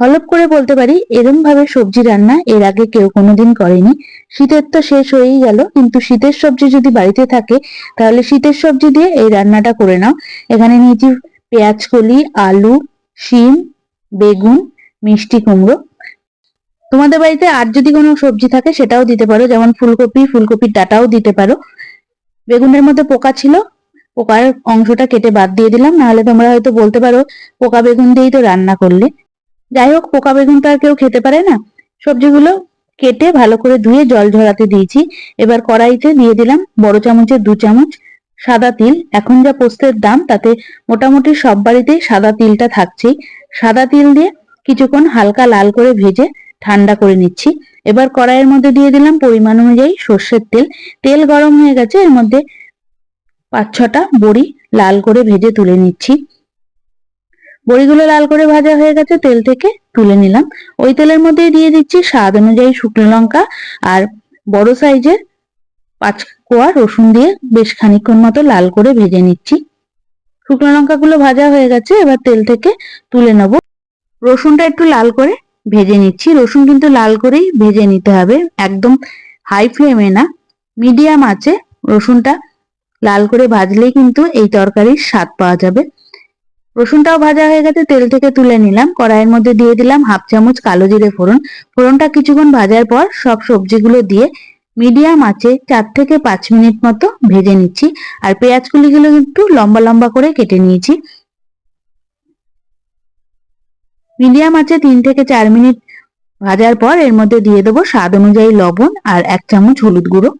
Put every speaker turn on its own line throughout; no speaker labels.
হলপ করে বলতে পারি, এরম ভাবে সবজি রান্না এর আগে কেউ কোনোদিন করেনি। শীতের তো শেষ হয়েই গেল, কিন্তু শীতের সবজি যদি বাড়িতে থাকে, তাহলে শীতের সবজি দিয়ে এই রান্নাটা করে নাও। এখানে নিয়েছি পেঁয়াজ কলি, আলু, শিম, বেগুন, মিষ্টি কুমড়ো। তোমাদের বাড়িতে আর যদি কোনো সবজি থাকে, সেটাও দিতে পারো। যেমন ফুলকপি, ফুলকপির ডাটাও দিতে পারো। বেগুনের মধ্যে পোকা ছিল, পোকার অংশটা কেটে বাদ দিয়ে দিলাম। নাহলে তোমরা হয়তো বলতে পারো, পোকা বেগুন দিয়েই তো রান্না করলে। যাই হোক পোকা বেগুন তো আর কেউ খেতে পারে না। সবজিগুলো কেটে ভালো করে ধুয়ে জল ঝরাতে দিয়েছি। এবার কড়াইতে দিয়ে দিলাম বড় চামচের দু চামচ সাদা তিল। এখন যা পোস্তের দাম, তাতে মোটামুটি সব বাড়িতেই সাদা তিলটা থাকছেই সাদা তিল দিয়ে কিছুক্ষণ হালকা লাল করে ভেজে ঠান্ডা করে নিচ্ছি। এবার কড়াইয়ের মধ্যে দিয়ে দিলাম পরিমাণ অনুযায়ী সর্ষের তেল। তেল গরম হয়ে গেছে, এর মধ্যে পাঁচ ছটা বড়ি লাল করে ভেজে তুলে নিচ্ছি। বড়িগুলো লাল করে ভাজা হয়ে গেছে, তেল থেকে তুলে নিলাম। ওই তেলের মধ্যে দিয়ে দিচ্ছি স্বাদ অনুযায়ী শুকনো লঙ্কা আর বড় সাইজের পাঁচ কোয়া রসুন দিয়ে বেশ খানিক্ষণ মতো লাল করে ভেজে নিচ্ছি। শুকনো লঙ্কাগুলো ভাজা হয়ে গেছে, এবার তেল থেকে তুলে নেব। রসুনটা একটু লাল করে ভেজে নিচ্ছি। রসুন কিন্তু লাল করেই ভেজে নিতে হবে, একদম হাই ফ্লেমে না মিডিয়াম আছে। রসুনটা লাল করে ভাজলেই কিন্তু এই তরকারির স্বাদ পাওয়া যাবে। রসুনটাও ভাজা হয়ে গেছে, তেল থেকে তুলে নিলাম। কড়াইয়ের মধ্যে দিয়ে দিলাম হাফ চামচ কালো জিরে ফোড়ন। ফোড়নটা কিছুক্ষণ ভাজার পর সব সবজিগুলো দিয়ে মিডিয়াম আছে চার থেকে পাঁচ মিনিট মতো ভেজে নিচ্ছি। আর পেঁয়াজ কুলিগুলো লম্বা লম্বা করে কেটে নিয়েছি। মিডিয়াম আছে তিন থেকে চার মিনিট ভাজার পর এর মধ্যে দিয়ে দেবো স্বাদ অনুযায়ী লবণ আর এক চামচ হলুদ গুঁড়ো।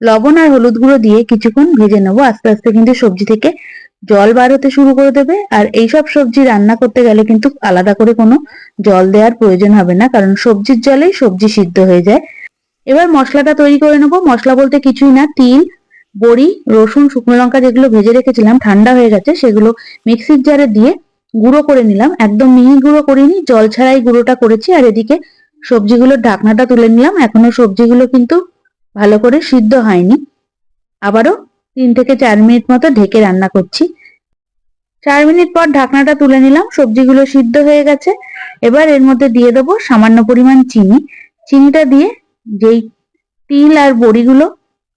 লবণ আর হলুদ গুঁড়ো দিয়ে কিছুক্ষণ ভেজে নেব। আস্তে আস্তে কিন্তু সবজি থেকে জল বার হতে শুরু করে দেবে। আর এইসব সবজি রান্না করতে গেলে কিন্তু আলাদা করে কোনো জল দেওয়ার প্রয়োজন হবে না, কারণ সবজির জলেই সবজি সিদ্ধ হয়ে যায়। এবার মশলাটা তৈরি করে নেব। মশলা বলতে কিছুই না, তিল, বড়ি, রসুন, শুকনো লঙ্কা যেগুলো ভেজে রেখেছিলাম, ঠান্ডা হয়ে গেছে, সেগুলো মিক্সির জারে দিয়ে গুঁড়ো করে নিলাম। একদম মিহি গুঁড়ো করিনি, জল ছাড়াই গুঁড়োটা করেছি। আর এদিকে সবজিগুলোর ঢাকনাটা তুলে নিলাম। এখনও সবজিগুলো কিন্তু ভালো করে সিদ্ধ হয়নি। আবারও তিন থেকে চার মিনিট মতো ঢেকে রান্না করছি। চার মিনিট পর ঢাকনাটা তুলে নিলাম, সবজিগুলো সিদ্ধ হয়ে গেছে। এবার এর মধ্যে দিয়ে দেবো সামান্য পরিমাণ চিনি। চিনিটা দিয়ে যেই তিল আর বড়িগুলো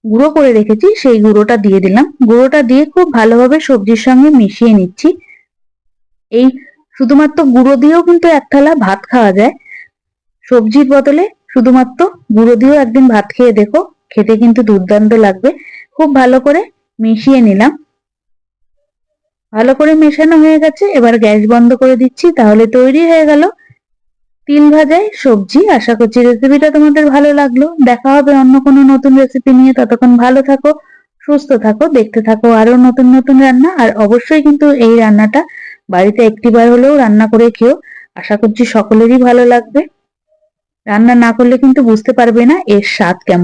গুঁড়ো করে রেখেছি, সেই গুঁড়োটা দিয়ে দিলাম। গুঁড়োটা দিয়ে খুব ভালোভাবে সবজির সঙ্গে মিশিয়ে নিচ্ছি। এই শুধুমাত্র গুঁড়ো দিয়েও কিন্তু এক থালা ভাত খাওয়া যায়। সবজির বদলে শুধুমাত্র গুঁড়ো দিয়েও একদিন ভাত খেয়ে দেখো, খেতে কিন্তু দুর্দান্ত লাগবে। খুব ভালো করে মিশিয়ে নিলাম। ভালো করে মেশানো হয়ে গেছে। এবার গ্যাস বন্ধ করে দিচ্ছি, তাহলে তৈরি হয়ে গেল তিল ভাজায় সবজি। আশা করছি রেসিপিটা তোমাদের ভালো লাগল। দেখা হবে অন্য কোনো নতুন রেসিপি নিয়ে। ততক্ষণ ভালো থাকো, সুস্থ থাকো, দেখতে থাকো আরও নতুন নতুন রান্না। আর অবশ্যই কিন্তু এই রান্নাটা বাড়িতে একটিবার হলেও রান্না করে খেও। আশা করছি সকলেরই ভালো লাগবে। রান্না না করলে কিন্তু বুঝতে পারবে না এর স্বাদ কেমন।